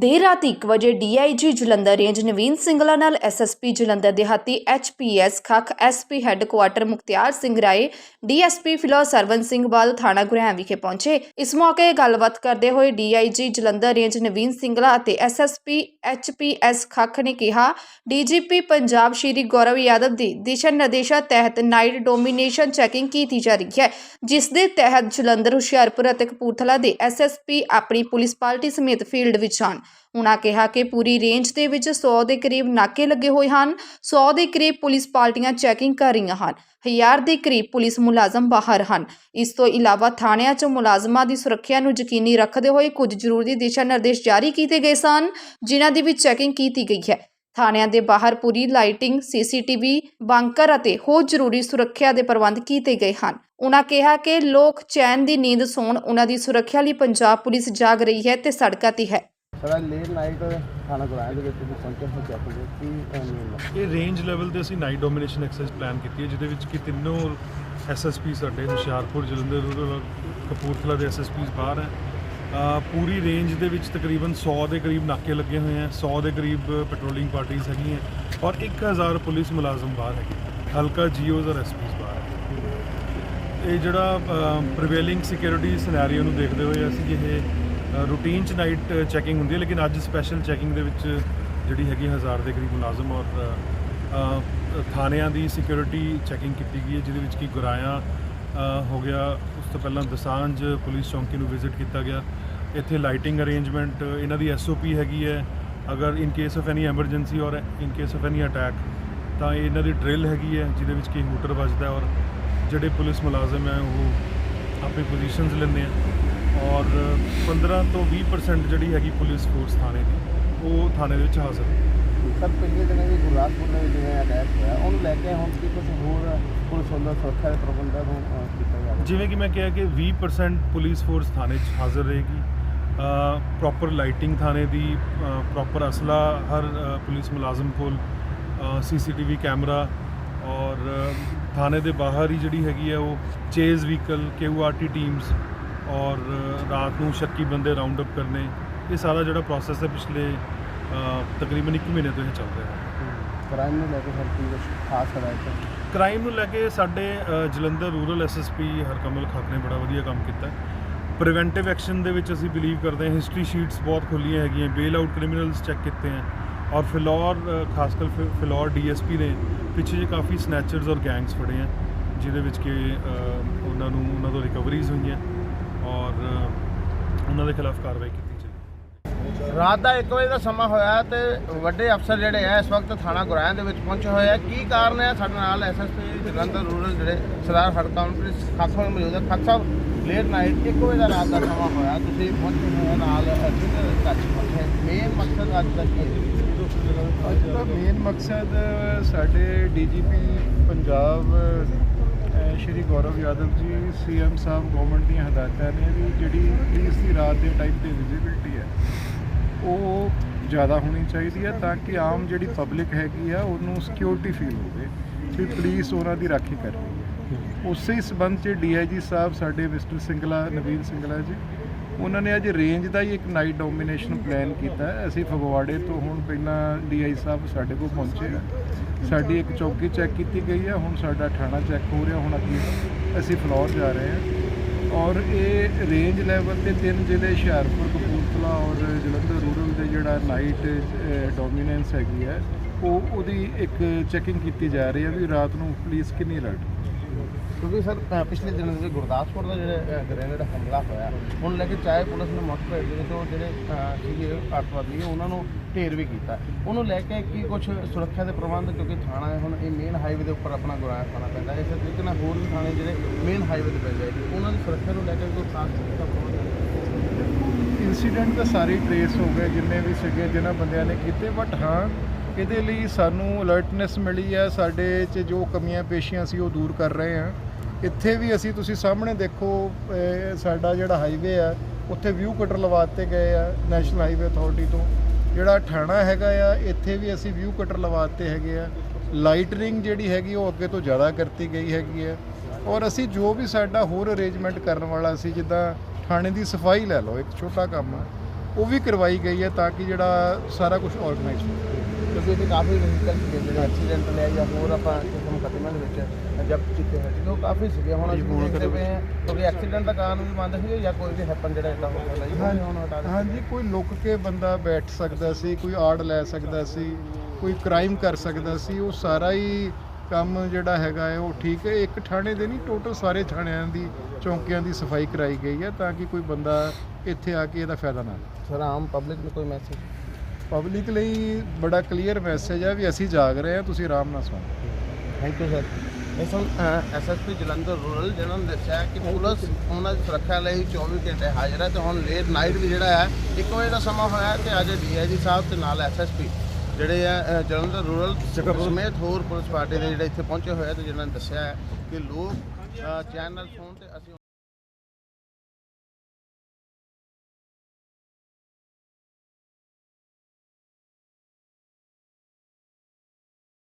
ਦੇਰ ਰਾਤ 1 ਵਜੇ ਡੀਆਈਜੀ ਜਲੰਧਰ ਰੇਂਜ ਨਵੀਨ ਸਿੰਗਲਾ ਨਾਲ ਐਸਐਸਪੀ ਜਲੰਧਰ ਦਿਹਾਤੀ HPS Khakh SP headquarter Mukhtiar Singh Rai DSP Phillaur Sarwan Singh Bal ਥਾਣਾ ਗੁਰੇਆਂ ਵਿਖੇ ਪਹੁੰਚੇ। ਇਸ ਮੌਕੇ ਗੱਲਬਾਤ ਕਰਦੇ ਹੋਏ ਡੀਆਈਜੀ ਜਲੰਧਰ ਰੇਂਜ ਨਵੀਨ ਸਿੰਗਲਾ ਅਤੇ ਐਸਐਸਪੀ ਐਚਪੀਐਸ ਖੱਖ ਨੇ ਕਿਹਾ ਡੀਜੀਪੀ ਪੰਜਾਬ ਸ਼੍ਰੀ ਗੌਰਵ ਯਾਦਵ ਦੀ ਦਿਸ਼ਾ ਨਿਰਦੇਸ਼ਾਂ ਤਹਿਤ ਨਾਈਟ ਡੋਮੀਨੇਸ਼ਨ ਚੈਕਿੰਗ ਕੀਤੀ ਜਾ ਰਹੀ ਹੈ, ਜਿਸ ਦੇ ਤਹਿਤ ਜਲੰਧਰ, ਹੁਸ਼ਿਆਰਪੁਰ ਅਤੇ ਕਪੂਰਥਲਾ ਦੇ ਐਸਐਸਪੀ ਆਪਣੀ ਪੁਲਿਸ ਪਾਰਟੀ ਸਮੇਤ ਫੀਲਡ ਵਿੱਚ ਹਨ। ਉਨ੍ਹਾਂ ਕਿਹਾ ਕਿ ਪੂਰੀ ਰੇਂਜ ਦੇ ਵਿੱਚ 100 ਦੇ ਕਰੀਬ ਨਾਕੇ ਲੱਗੇ ਹੋਏ ਹਨ 100 ਦੇ ਕਰੀਬ ਪੁਲਿਸ ਪਾਰਟੀਆਂ ਚੈਕਿੰਗ ਕਰ ਰਹੀਆਂ ਹਨ, ਹਜ਼ਾਰ ਦੇ ਕਰੀਬ ਪੁਲਿਸ ਮੁਲਾਜ਼ਮ ਬਾਹਰ ਹਨ। ਇਸ ਤੋਂ ਇਲਾਵਾ ਥਾਣਿਆਂ 'ਚ ਮੁਲਾਜ਼ਮਾਂ ਦੀ ਸੁਰੱਖਿਆ ਨੂੰ ਯਕੀਨੀ ਰੱਖਦੇ ਹੋਏ ਕੁਝ ਜ਼ਰੂਰੀ ਦਿਸ਼ਾ ਨਿਰਦੇਸ਼ ਜਾਰੀ ਕੀਤੇ ਗਏ ਸਨ, ਜਿਨ੍ਹਾਂ ਦੀ ਵੀ ਚੈਕਿੰਗ ਕੀਤੀ ਗਈ ਹੈ। ਥਾਣਿਆਂ ਦੇ ਬਾਹਰ ਪੂਰੀ ਲਾਈਟਿੰਗ ਸੀਸੀਟੀਵੀ ਬੰਕਰ ਅਤੇ ਹੋਰ ਜ਼ਰੂਰੀ ਸੁਰੱਖਿਆ ਦੇ ਪ੍ਰਬੰਧ ਕੀਤੇ ਗਏ ਹਨ। ਉਹਨਾਂ ਕਿਹਾ ਕਿ ਲੋਕ ਚੈਨ ਦੀ ਨੀਂਦ ਸੌਣ ਉਹਨਾਂ ਦੀ ਸੁਰੱਖਿਆ ਲਈ ਪੰਜਾਬ ਪੁਲਿਸ ਜਾਗ ਰਹੀ ਹੈ ਤੇ ਸੜਕਾਂ ਤੇ ਹੈ। ਸਰ ਲੇਟ ਨਾਈਟ ਖਾਣਾ ਗੁਰਾਇਆ ਦੇ ਵਿੱਚ ਤੁਸੀਂ ਪਹੁੰਚੇ ਹੋ ਚੈਕਿੰਗ ਕੀ ਮੇਨ ਇਹ ਰੇਂਜ ਲੈਵਲ ਤੇ ਅਸੀਂ ਨਾਈਟ ਡੋਮੀਨੇਸ਼ਨ ਐਕਸਰਸਾਈਜ਼ ਪਲਾਨ ਕੀਤੀ ਹੈ, ਜਿਹਦੇ ਵਿੱਚ ਕਿ ਤਿੰਨੋਂ ਐਸਐਸਪੀ ਸਾਡੇ ਹੁਸ਼ਿਆਰਪੁਰ, ਜਲੰਧਰ ਰੂਰਲ ਕਪੂਰਥਲਾ ਦੇ ਐਸਐਸਪੀਸ ਬਾਹਰ ਹੈ। ਪੂਰੀ ਰੇਂਜ ਦੇ ਵਿੱਚ ਤਕਰੀਬਨ 100 ਦੇ ਕਰੀਬ ਨਾਕੇ ਲੱਗੇ ਹੋਏ ਹੈ 100 ਦੇ ਕਰੀਬ ਪੈਟਰੋਲਿੰਗ ਪਾਰਟੀਆਂ ਹੈਗੀਆਂ ਔਰ 1000 ਪੁਲਿਸ ਮੁਲਾਜ਼ਮ ਬਾਹਰ ਹੈਗੇ ਹਲਕਾ ਜੀਓਜ਼ ਔਰ ਐਸਪੀਸ ਬਾਹਰ ਹੈ। ਇਹ ਜਿਹੜਾ ਪ੍ਰੀਵੇਲਿੰਗ ਸਿਕਿਉਰਿਟੀ ਸਿਨੈਰੀਓ ਨੂੰ ਦੇਖਦੇ ਹੋਏ ਅਸੀਂ ਇਹ ਰੂਟੀਨ ਚ ਨਾਈਟ ਚੈਕਿੰਗ ਹੁੰਦੀ ਹੈ, ਲੇਕਿਨ ਅੱਜ ਸਪੈਸ਼ਲ ਚੈਕਿੰਗ ਦੇ ਵਿੱਚ ਜਿਹੜੀ ਹੈਗੀ ਹਜ਼ਾਰ ਦੇ ਕਰੀਬ ਮੁਲਾਜ਼ਮ ਔਰ ਥਾਣਿਆਂ ਦੀ ਸਿਕਿਉਰਿਟੀ ਚੈਕਿੰਗ ਕੀਤੀ ਗਈ ਹੈ, ਜਿਹਦੇ ਵਿੱਚ ਕੀ ਗੁਰਾਇਆ ਹੋ ਗਿਆ, ਉਸ ਤੋਂ ਪਹਿਲਾਂ ਦਸਾਂਝ ਪੁਲਿਸ ਚੌਂਕੀ ਨੂੰ ਵਿਜ਼ਿਟ ਕੀਤਾ ਗਿਆ। ਇੱਥੇ ਲਾਈਟਿੰਗ ਅਰੇਂਜਮੈਂਟ ਇਹਨਾਂ ਦੀ ਐਸਓਪੀ ਹੈਗੀ ਹੈ। ਅਗਰ in case of any emergency ਔਰ in case of any attack ਤਾਂ ਇਹਨਾਂ ਦੀ ਡਰਿਲ ਹੈਗੀ ਹੈ, ਜਿਹਦੇ ਵਿੱਚ ਕੀ ਹੂਟਰ ਵੱਜਦਾ ਔਰ ਜਿਹੜੇ ਪੁਲਿਸ ਮੁਲਾਜ਼ਮ ਹੈ, ਉਹ ਆਪਣੀ ਪੋਜੀਸ਼ਨਸ ਲੈਂਦੇ ਆ। ਔਰ 15 ਤੋਂ 20% ਜਿਹੜੀ ਹੈਗੀ ਪੁਲਿਸ ਫੋਰਸ ਥਾਣੇ ਦੀ ਉਹ ਥਾਣੇ ਦੇ ਵਿੱਚ ਹਾਜ਼ਰ ਹੈ। ਸਰ ਪਿਛਲੇ ਦਿਨਾਂ ਵੀ ਗੁਰਦਾਸਪੁਰ ਦੇ ਵਿੱਚ ਜਿਵੇਂ ਅਟੈਕ ਹੋਇਆ ਉਹਨੂੰ ਲੈ ਕੇ ਹੁਣ ਕੀ ਕੁਝ ਹੋਰ ਪੁਲਿਸ ਵੱਲੋਂ ਸੁਰੱਖਿਆ ਦੇ ਪ੍ਰਬੰਧਾਂ ਨੂੰ ਅਹ, ਕੀਤਾ ਜਾ ਰਿਹਾ? ਜਿਵੇਂ ਕਿ ਮੈਂ ਕਿਹਾ ਕਿ 20% ਪੁਲਿਸ ਫੋਰਸ ਥਾਣੇ 'ਚ ਹਾਜ਼ਰ ਰਹੇਗੀ। ਪ੍ਰੋਪਰ ਲਾਈਟਿੰਗ ਥਾਣੇ ਦੀ ਪ੍ਰੋਪਰ ਅਸਲਾ ਹਰ ਅ, ਪੁਲਿਸ ਮੁਲਾਜ਼ਮ ਕੋਲ ਸੀਸੀਟੀਵੀ ਕੈਮਰਾ ਔਰ ਅ, ਥਾਣੇ ਦੇ ਬਾਹਰ ਹੀ ਜਿਹੜੀ ਹੈਗੀ ਹੈ ਉਹ ਚੇਜ਼ ਵਹੀਕਲ ਕਿਊਆਰਟੀ ਟੀਮਸ ਔਰ ਰਾਤ ਨੂੰ ਸ਼ੱਕੀ ਬੰਦੇ ਰਾਉਂਡ ਅਪ ਕਰਨੇ ਇਹ ਸਾਰਾ ਜਿਹੜਾ ਪ੍ਰੋਸੈਸ ਹੈ ਪਿਛਲੇ ਤਕਰੀਬਨ 1 ਮਹੀਨੇ ਤੋਂ ਇਹ ਚੱਲ ਰਿਹਾ ਹੈ। ਕ੍ਰਾਈਮ ਨੂੰ ਲੈ ਕੇ ਸਰ ਕੀ ਕੁਝ ਖਾਸ ਹਦਾਇਤਾਂ ਕ੍ਰਾਈਮ ਨੂੰ ਲੈ ਕੇ ਸਾਡੇ ਜਲੰਧਰ ਰੂਰਲ ਐਸਐਸਪੀ ਹਰਕਮਲ ਖਾਕ ਨੇ ਬੜਾ ਵਧੀਆ ਕੰਮ ਕੀਤਾ ਪ੍ਰੀਵੈਂਟਿਵ ਐਕਸ਼ਨ ਦੇ ਵਿੱਚ ਅਸੀਂ ਬਿਲੀਵ ਕਰਦੇ ਹਾਂ ਹਿਸਟਰੀ ਸ਼ੀਟਸ ਬਹੁਤ ਖੁੱਲੀਆਂ ਹੈਗੀਆਂ ਬੇਲ ਆਊਟ ਕ੍ਰਿਮੀਨਲਸ ਚੈੱਕ ਕੀਤੇ ਹੈ ਔਰ ਫਿਲੌਰ ਖਾਸ ਕਰ ਫਿਲੌਰ ਡੀਐਸਪੀ ਨੇ ਪਿੱਛੇ ਜੇ ਕਾਫੀ ਸਨੈਚਰਸ ਔਰ ਗੈਂਗਸ ਫੜੇ ਹੈ ਜਿਹਦੇ ਵਿੱਚ ਕਿ ਉਹਨਾਂ ਨੂੰ ਉਹਨਾਂ ਤੋਂ ਰਿਕਵਰੀਜ਼ ਹੋਈਆਂ। ਔਰ ਉਹਨਾਂ ਦੇ ਖਿਲਾਫ ਕਾਰਵਾਈ ਕੀਤੀ ਰਾਤ ਦਾ 1 ਵਜੇ ਦਾ ਸਮਾਂ ਹੋਇਆ ਤੇ ਵੱਡੇ ਅਫਸਰ ਜਿਹੜੇ ਆ ਇਸ ਵਕਤ ਥਾਣਾ ਗੁਰਾਇਆ ਦੇ ਵਿੱਚ ਪਹੁੰਚੇ ਹੋਏ ਆ। ਕੀ ਕਾਰਨ ਹੈ ਸਾਡੇ ਨਾਲ ਐਸਐਸਪੀ ਜਲੰਧਰ ਰੂਰਲ ਜਿਹੜੇ ਸਰਦਾਰ ਹਰਕਮਪ੍ਰੀਤ ਖਾਖਾ ਮੌਜੂਦ ਹੈ ਖਾਖਾ ਸਾਹਿਬ ਲੇਟ ਨਾਈਟ 1 ਵਜੇ ਦਾ ਰਾਤ ਦਾ ਸਮਾਂ ਹੋਇਆ। ਤੁਸੀਂ ਪਹੁੰਚੇ ਹੋਏ ਹੋ ਨਾਲ ਕਿਹਦੇ ਕੱਚ ਪਹੁੰਚੇ ਮੇਨ ਮਕਸਦ ਅੱਜ ਦਾ ਕੀ ਹੈ? ਅੱਜ ਦਾ ਮੇਨ ਮਕਸਦ ਸਾਡੇ ਡੀਜੀਪੀ ਪੰਜਾਬ ਸ਼੍ਰੀ ਗੌਰਵ ਯਾਦਵ ਜੀ ਸੀਐਮ ਸਾਹਿਬ ਗਵਰਨਮੈਂਟ ਦੀਆਂ ਹਦਾਇਤਾਂ ਨੇ ਵੀ ਜਿਹੜੀ ਪੁਲਿਸ ਦੀ ਰਾਤ ਦੇ ਟਾਈਪ ਦੀ ਵਿਜ਼ਿਬਿਲਟੀ ਹੈ, ਉਹ ਜ਼ਿਆਦਾ ਹੋਣੀ ਚਾਹੀਦੀ ਹੈ ਤਾਂ ਕਿ ਆਮ ਜਿਹੜੀ ਪਬਲਿਕ ਹੈਗੀ ਆ, ਉਹਨੂੰ ਸਿਕਿਉਰਿਟੀ ਫੀਲ ਹੋਵੇ ਕਿ ਪੁਲਿਸ ਉਹਨਾਂ ਦੀ ਰਾਖੀ ਕਰ ਰਹੀ ਹੈ। ਉਸੇ ਹੀ ਸਬੰਧ 'ਚ ਡੀਆਈਜੀ ਸਾਹਿਬ, ਸਾਡੇ ਮਿਸਟਰ ਸਿੰਗਲਾ, ਨਵੀਨ ਸਿੰਗਲਾ ਜੀ ਉਹਨਾਂ ਨੇ ਅੱਜ ਰੇਂਜ ਦਾ ਹੀ ਇੱਕ ਨਾਈਟ ਡੋਮੀਨੇਸ਼ਨ ਪਲਾਨ ਕੀਤਾ ਹੈ। ਅਸੀਂ ਫਗਵਾੜੇ ਤੋਂ ਹੁਣ ਪਹਿਲਾਂ ਡੀਆਈ ਸਾਹਿਬ ਸਾਡੇ ਕੋਲ ਪਹੁੰਚੇ ਆ। ਸਾਡੀ ਇੱਕ ਚੌਕੀ ਚੈੱਕ ਕੀਤੀ ਗਈ ਹੈ। ਹੁਣ ਸਾਡਾ ਥਾਣਾ ਚੈੱਕ ਹੋ ਰਿਹਾ। ਹੁਣ ਅੱਗੇ ਅਸੀਂ ਫਲੋਰ ਜਾ ਰਹੇ ਹਾਂ। ਔਰ ਇਹ ਰੇਂਜ ਲੈਵਲ ਤੇ ਤਿੰਨ ਜ਼ਿਲ੍ਹੇ ਹੁਸ਼ਿਆਰਪੁਰ, ਕਪੂਰਥਲਾ ਔਰ ਜਲੰਧਰ ਰੂਰਲ ਦੇ ਜਿਹੜਾ ਨਾਈਟ ਡੋਮੀਨੈਂਸ ਹੈਗੀ ਹੈ, ਉਹ ਉਹਦੀ ਇੱਕ ਚੈਕਿੰਗ ਕੀਤੀ ਜਾ ਰਹੀ ਹੈ ਵੀ ਰਾਤ ਨੂੰ ਪੁਲਿਸ ਕਿੰਨੀ ਅਲਰਟ ਕਿਉਂਕਿ ਸਰ ਅ, ਪਿਛਲੇ ਦਿਨਾਂ ਦੇ ਵਿੱਚ ਗੁਰਦਾਸਪੁਰ ਦਾ ਜਿਹੜਾ ਗ੍ਰੇਨੇਡ ਹਮਲਾ ਹੋਇਆ ਉਹਨੂੰ ਲੈ ਕੇ ਚਾਹੇ ਪੁਲਿਸ ਨੇ ਮੌਕੇ ਦੇ ਵਿੱਚ ਉਹ ਜਿਹੜੇ ਅ, ਸੀਗੇ ਅੱਤਵਾਦੀ ਉਹਨਾਂ ਨੂੰ ਢੇਰ ਵੀ ਕੀਤਾ। ਉਹਨੂੰ ਲੈ ਕੇ ਕੀ ਕੁਝ ਸੁਰੱਖਿਆ ਦੇ ਪ੍ਰਬੰਧ ਕਿਉਂਕਿ ਥਾਣਾ ਹੈ ਹੁਣ ਇਹ ਮੇਨ ਹਾਈਵੇ ਦੇ ਉੱਪਰ ਆਪਣਾ ਗੁਰਾਇਆ ਥਾਣਾ ਪੈਂਦਾ ਹੈ। ਇਸੇ ਤਰੀਕੇ ਨਾਲ ਹੋਰ ਵੀ ਥਾਣੇ ਜਿਹੜੇ ਮੇਨ ਹਾਈਵੇ ਤੇ ਪੈਂਦੇ ਆ ਉਹਨਾਂ ਦੀ ਸੁਰੱਖਿਆ ਨੂੰ ਲੈ ਕੇ ਕੋਈ ਖਾਸ ਸੁਰੱਖਿਆ ਪ੍ਰਬੰਧ ਇਨਸੀਡੈਂਟ ਤਾਂ ਸਾਰੇ ਟਰੇਸ ਹੋ ਗਏ ਜਿੰਨੇ ਵੀ ਸੀਗੇ ਜਿਨ੍ਹਾਂ ਬੰਦਿਆਂ ਨੇ ਕੀਤੇ ਬਟ ਹਾਂ ਇਹਦੇ ਲਈ ਸਾਨੂੰ ਅਲਰਟਨੈਸ ਮਿਲੀ ਹੈ। ਸਾਡੇ 'ਚ ਜੋ ਕਮੀਆਂ ਪੇਸ਼ੀਆਂ ਸੀ ਉਹ ਦੂਰ ਕਰ ਰਹੇ ਹਾਂ ਇੱਥੇ ਵੀ ਅਸੀਂ ਤੁਸੀਂ ਸਾਹਮਣੇ ਦੇਖੋ ਸਾਡਾ ਜਿਹੜਾ ਹਾਈਵੇ ਆ, ਉੱਥੇ ਵਿਊ ਕਟਰ ਲਵਾ ਦਿੱਤੇ ਗਏ ਆ ਨੈਸ਼ਨਲ ਹਾਈਵੇ ਅਥਾਰਟੀ ਤੋਂ। ਜਿਹੜਾ ਠਾਣਾ ਹੈਗਾ ਆ, ਇੱਥੇ ਵੀ ਅਸੀਂ ਵਿਊ ਕਟਰ ਲਵਾ ਦਿੱਤੇ ਹੈਗੇ ਆ। ਲਾਈਟਨਿੰਗ ਜਿਹੜੀ ਹੈਗੀ, ਉਹ ਅੱਗੇ ਤੋਂ ਜ਼ਿਆਦਾ ਕਰਤੀ ਗਈ ਹੈਗੀ ਹੈ ਔਰ ਅਸੀਂ ਜੋ ਵੀ ਸਾਡਾ ਹੋਰ ਅਰੇਂਜਮੈਂਟ ਕਰਨ ਵਾਲਾ ਸੀ, ਜਿੱਦਾਂ ਥਾਣੇ ਦੀ ਸਫ਼ਾਈ ਲੈ ਲਓ, ਇੱਕ ਛੋਟਾ ਕੰਮ ਆ, ਉਹ ਵੀ ਕਰਵਾਈ ਗਈ ਹੈ ਤਾਂ ਕਿ ਜਿਹੜਾ ਸਾਰਾ ਕੁਝ ਆਰਗੇਨਾਈਜ਼ ਹੋਵੇ ਕਿਉਂਕਿ ਇੱਥੇ ਕਾਫੀ ਵਹੀਕਲ ਸੀਗੇ ਜਿਹੜੇ ਐਕਸੀਡੈਂਟ ਨੇ ਜਾਂ ਹੋਰ ਆਪਾਂ ਕਿਸੇ ਮੁਕੱਦਮੇ ਦੇ ਵਿੱਚ ਜ਼ਬਤ ਕੀਤੇ ਹੋਏ ਸੀਗੇ ਉਹ ਕਾਫੀ ਸੀਗੇ। ਹੁਣ ਅਸੀਂ ਦੇਖਦੇ ਪਏ ਹਾਂ ਕਿਉਂਕਿ ਐਕਸੀਡੈਂਟ ਦਾ ਕਾਰਨ ਵੀ ਬੰਦ ਸੀ ਜਾਂ ਕੋਈ ਵੀ ਹੈਪਨ ਜਿਹੜਾ ਇਦਾਂ ਹੋ ਸਕਦਾ ਜੀ ਹੁਣ ਹਟਾ ਦਿੱਤਾ। ਹਾਂਜੀ ਕੋਈ ਲੁੱਕ ਕੇ ਬੰਦਾ ਬੈਠ ਸਕਦਾ ਸੀ ਕੋਈ ਆੜ ਲੈ ਸਕਦਾ ਸੀ ਕੋਈ ਕ੍ਰਾਈਮ ਕਰ ਸਕਦਾ ਸੀ ਉਹ ਸਾਰਾ ਹੀ ਕੰਮ ਜਿਹੜਾ ਹੈਗਾ ਹੈ ਉਹ ਠੀਕ ਹੈ। ਇੱਕ ਥਾਣੇ ਦੇ ਨਹੀਂ ਟੋਟਲ ਸਾਰੇ ਥਾਣਿਆਂ ਦੀ ਚੌਂਕੀਆਂ ਦੀ ਸਫ਼ਾਈ ਕਰਾਈ ਗਈ ਹੈ ਤਾਂ ਕਿ ਕੋਈ ਬੰਦਾ ਇੱਥੇ ਆ ਕੇ ਇਹਦਾ ਫਾਇਦਾ ਨਾ ਸਰ ਆਮ ਪਬਲਿਕ ਨੂੰ ਕੋਈ ਮੈਸੇਜ ਪਬਲਿਕ ਲਈ ਬੜਾ ਕਲੀਅਰ ਮੈਸੇਜ ਹੈ ਵੀ ਅਸੀਂ ਜਾਗ ਰਹੇ ਹਾਂ ਤੁਸੀਂ ਆਰਾਮ ਨਾਲ ਸੌਂ ਥੈਂਕ ਯੂ ਸਰ ਇਸ ਐਸਐਸਪੀ ਜਲੰਧਰ ਰੂਰਲ ਜਿਹਨਾਂ ਨੇ ਦੱਸਿਆ ਕਿ ਪੁਲਿਸ ਉਹਨਾਂ ਦੀ ਸੁਰੱਖਿਆ ਲਈ 24 ਘੰਟੇ ਹਾਜ਼ਰ ਹੈ ਤੇ ਹੁਣ ਲੇਟ ਨਾਈਟ ਵੀ ਜਿਹੜਾ ਹੈ 1 ਵਜੇ ਦਾ ਸਮਾਂ ਹੋਇਆ ਤੇ ਅੱਜ ਡੀਆਈਜੀ ਸਾਹਿਬ ਤੇ ਨਾਲ ਐਸਐਸਪੀ ਜਿਹੜੇ ਆ ਜਲੰਧਰ ਰੂਰਲ ਸਮੇਤ ਹੋਰ ਪੁਲਿਸ ਪਾਰਟੀ ਦੇ ਜਿਹੜੇ ਇੱਥੇ ਪਹੁੰਚੇ ਹੋਏ ਆ ਤੇ ਜਿਨ੍ਹਾਂ ਨੇ ਦੱਸਿਆ ਹੈ ਕਿ ਲੋਕ ਚੈਨਲ ਫੋਨ ਤੇ ਅਸੀਂ